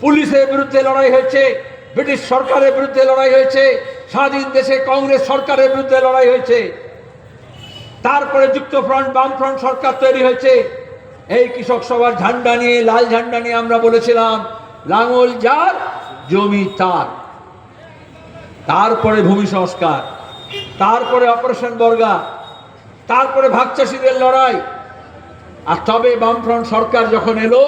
পুলিশের বিরুদ্ধে লড়াই হয়েছে, ব্রিটিশ সরকারের বিরুদ্ধে লড়াই হয়েছে, স্বাধীন দেশে কংগ্রেস সরকারের বিরুদ্ধে লড়াই হয়েছে। তারপরে যুক্তফ্রন্ট বামফ্রন্ট সরকার তৈরি হয়েছে। এই কৃষক সভার ঝান্ডা নিয়ে, লাল ঝান্ডা নিয়ে আমরা বলেছিলাম, লাঙল যার, জমি তার। তারপরে ভূমি সংস্কার, তারপরে অপারেশন বর্গা, তারপরে ভাগ চাষিদের লড়াই। আর তবে বামফ্রন্ট সরকার যখন এলো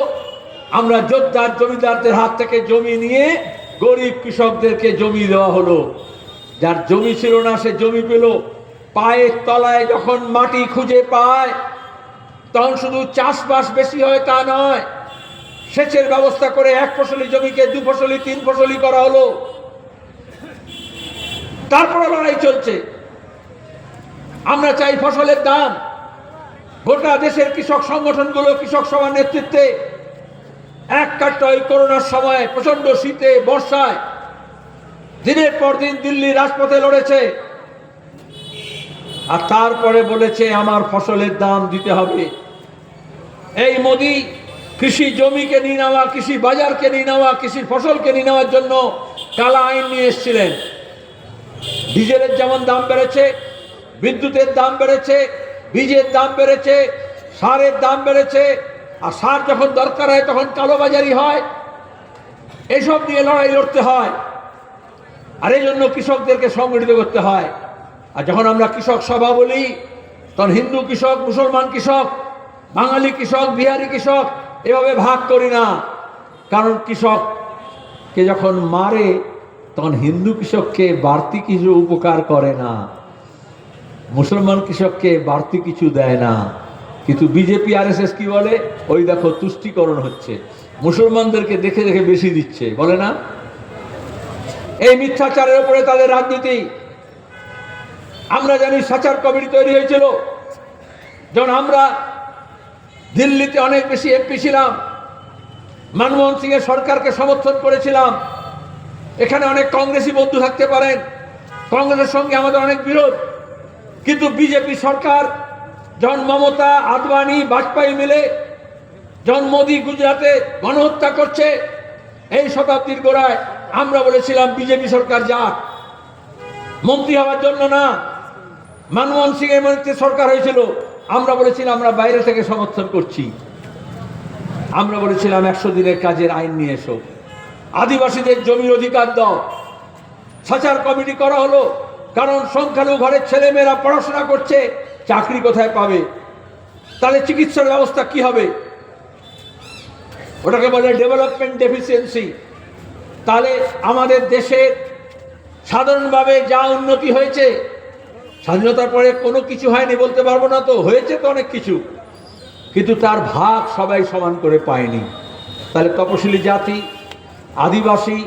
আমরা যোদ্ধার জমিদারদের হাত থেকে জমি নিয়ে গরিব কৃষকদেরকে জমি দেওয়া হলো। যার জমি ছিল না, সে জমি পেল। পায়ের তলায় যখন মাটি খুঁজে পায়, তখন শুধু চাষবাস বেশি হয় তা নয়, সেচের ব্যবস্থা করে এক ফসলি জমিকে দু ফসলি, তিন ফসলি করা হলো। তারপরে লড়াই চলছে। আমরা চাই ফসলের দাম। গোটা দেশের কৃষক সংগঠনগুলো, কৃষক সভার নেতৃত্বে এক কাট্টা ওই করোনার সময় প্রচণ্ড শীতে, বর্ষায়, দিনের পর দিন দিল্লি রাজপথে লড়েছে। আর তারপরে বলেছে, আমার ফসলের দাম দিতে হবে। এই মোদি কৃষি জমিকে নিয়ে নেওয়া, কৃষি বাজারকে নিয়ে নেওয়া, কৃষির ফসলকে নিয়ে নেওয়ার জন্য কালা আইন নিয়ে এসেছিলেন। ডিজেলের যেমন দাম বেড়েছে, বিদ্যুতের দাম বেড়েছে, বীজের দাম বেড়েছে, সারের দাম বেড়েছে আর সার যখন দরকার হয় তখন কালোবাজারি হয়। এসব নিয়ে লড়াই লড়তে হয়। আর এই জন্য কৃষকদেরকে সংগঠিত করতে হয়। আর যখন আমরা কৃষক সভা বলি, তখন হিন্দু কৃষক, মুসলমান কৃষক, বাঙালি কৃষক, বিহারি কৃষক, এভাবে ভাগ করি না। কারণ কৃষককে যখন মারে, তখন হিন্দু কৃষককে বাড়তি কিছু উপকার করে না। মুসলমান কৃষককে বাড়তি কিছু দেয় না। কিন্তু বিজেপি আর এস কি বলে? ওই দেখো, তুষ্টিকরণ হচ্ছে। মুসলমানদেরকে দেখে দেখে বেশি দিচ্ছে। বলে না? এই মিথ্যাচারের উপরে তাদের রাজনীতি। আমরা জানি সাচার কমিটি তৈরি হয়েছিল। যখন আমরা দিল্লিতে অনেক বেশি এমপি ছিলাম, মনমোহন সিং এর সরকারকে সমর্থন করেছিলাম। এখানে অনেক কংগ্রেসি বন্ধু থাকতে পারেন। কংগ্রেসের সঙ্গে আমাদের অনেক বিরোধ। কিন্তু বিজেপি সরকার যখন মমতা, আদবানি, বাজপেয়ী মিলে যখন মোদী গুজরাটে গণহত্যা করছে। এই শতাব্দীর গোড়ায় আমরা বলেছিলাম, বিজেপি সরকার যাক। মন্ত্রী হওয়ার জন্য না, মনমোহন সিং এর মধ্যে সরকার হয়েছিল। আমরা বলেছিলাম, আমরা বাইরে থেকে সমর্থন করছি। আমরা বলেছিলাম, একশো দিনের কাজের আইন নিয়ে এসো। আদিবাসীদের জমির অধিকার দাও। সাচার কমিটি করা হলো, কারণ সংখ্যালঘু ঘরের ছেলেমেয়েরা পড়াশোনা করছে। চাকরি কোথায় পাবে? তাহলে চিকিৎসার ব্যবস্থা কি হবে? ওটাকে বলে ডেভেলপমেন্ট ডেফিসিয়েন্সি তাহলে আমাদের দেশের সাধারণভাবে যা উন্নতি হয়েছে, স্বাধীনতার পরে কোনো কিছু হয়নি বলতে পারব না তো, হয়েছে তো অনেক কিছু। কিন্তু তার ভাগ সবাই সমান করে পায়নি। তাহলে তপশিলি জাতি, আদিবাসী